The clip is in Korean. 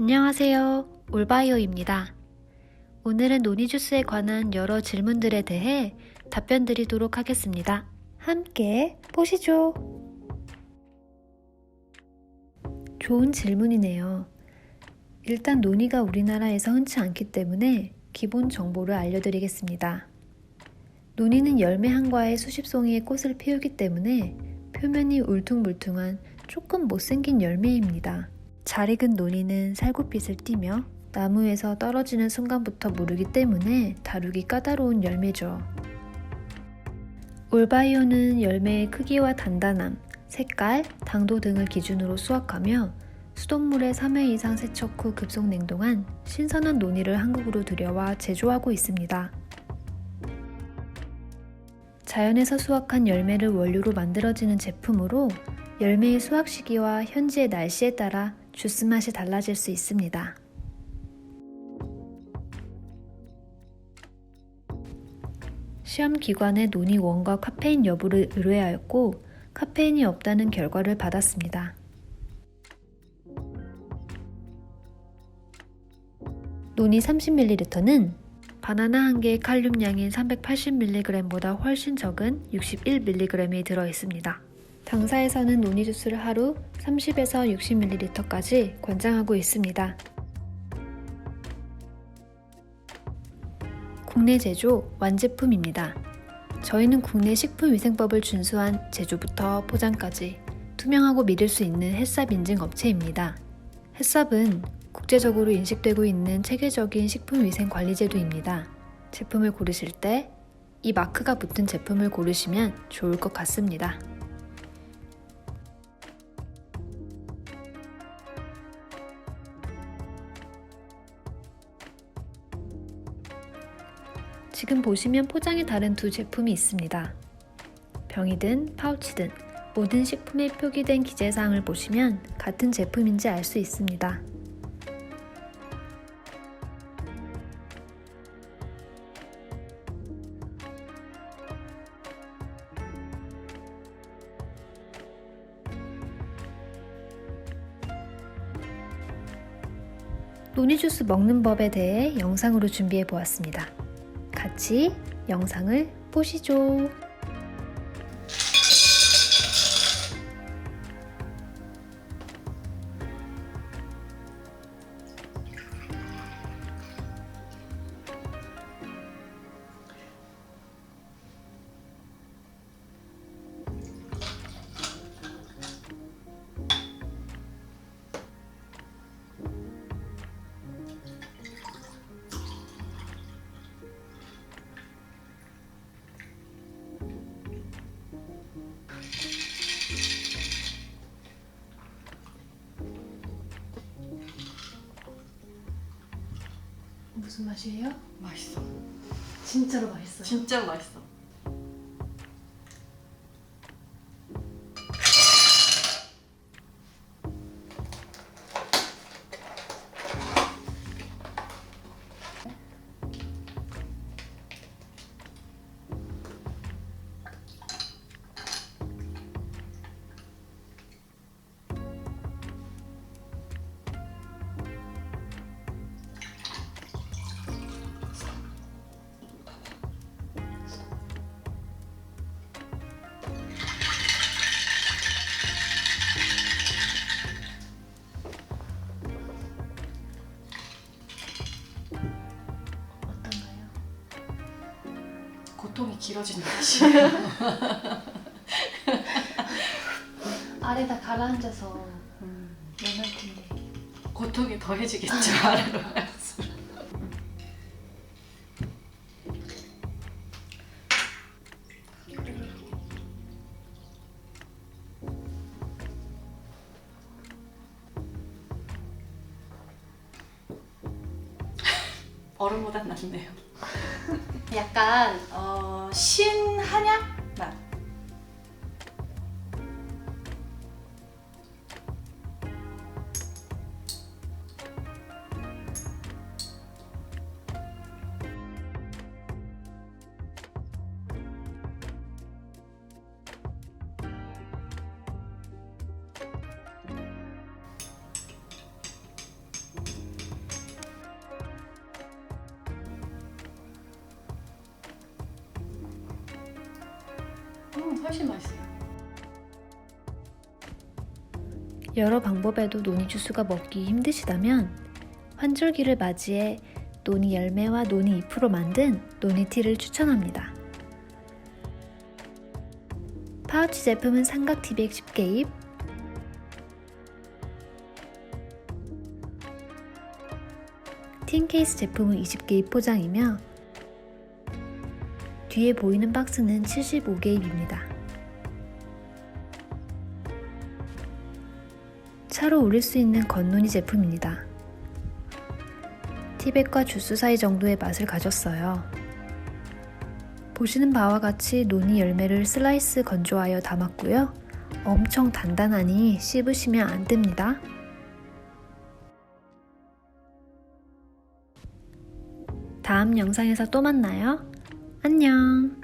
안녕하세요. 올바이오입니다. 오늘은 논이주스에 관한 여러 질문들에 대해 답변 드리도록 하겠습니다. 함께 보시죠. 좋은 질문이네요. 일단 논이가 우리나라에서 흔치 않기 때문에 기본 정보를 알려드리겠습니다. 논이는 열매 한과에 수십 송이의 꽃을 피우기 때문에 표면이 울퉁불퉁한 조금 못생긴 열매입니다. 잘 익은 논이는 살구빛을 띠며 나무에서 떨어지는 순간부터 무르기 때문에 다루기 까다로운 열매죠. 올바이오는 열매의 크기와 단단함, 색깔, 당도 등을 기준으로 수확하며 수돗물에 3회 이상 세척 후 급속 냉동한 신선한 논이를 한국으로 들여와 제조하고 있습니다. 자연에서 수확한 열매를 원료로 만들어지는 제품으로 열매의 수확 시기와 현지의 날씨에 따라 주스 맛이 달라질 수 있습니다. 시험 기관에 논의 원과 카페인 여부를 의뢰하였고 카페인이 없다는 결과를 받았습니다. 논이 30ml는 바나나 한 개의 칼륨량인 380mg보다 훨씬 적은 61mg이 들어 있습니다. 당사에서는 논이 주스를 하루 30에서 60ml까지 권장하고 있습니다. 국내 제조 완제품입니다. 저희는 국내 식품위생법을 준수한 제조부터 포장까지 투명하고 믿을 수 있는 햇삽 인증 업체입니다. 햇삽은 국제적으로 인식되고 있는 체계적인 식품위생 관리 제도입니다. 제품을 고르실 때 이 마크가 붙은 제품을 고르시면 좋을 것 같습니다. 지금 보시면 포장이 다른 두 제품이 있습니다. 병이든 파우치든 모든 식품에 표기된 기재사항을 보시면 같은 제품인지 알 수 있습니다. 논이주스 먹는 법에 대해 영상으로 준비해 보았습니다. 같이 영상을 보시죠. 무슨 맛이에요? 맛있어. 진짜로 맛있어요. 진짜 맛있어. 길어지는 맛이에요. 아래다 가라앉아서 연할 텐데. 고통이 더해지겠죠. 아래로 갈수록. 얼음보단 낫네요. 약간 어, 신한약 훨씬 맛있어요. 여러 방법에도 노니 주스가 먹기 힘드시다면 환절기를 맞이해 노니 열매와 노니 잎으로 만든 노니티를 추천합니다. 파우치 제품은 삼각 티백 10개입, 틴 케이스 제품은 20개입 포장이며 뒤에 보이는 박스는 75개입입니다. 차로 우릴 수 있는 건노니 제품입니다. 티백과 주스 사이 정도의 맛을 가졌어요. 보시는 바와 같이 노니 열매를 슬라이스 건조하여 담았고요. 엄청 단단하니 씹으시면 안 뜹니다. 다음 영상에서 또 만나요. 안녕.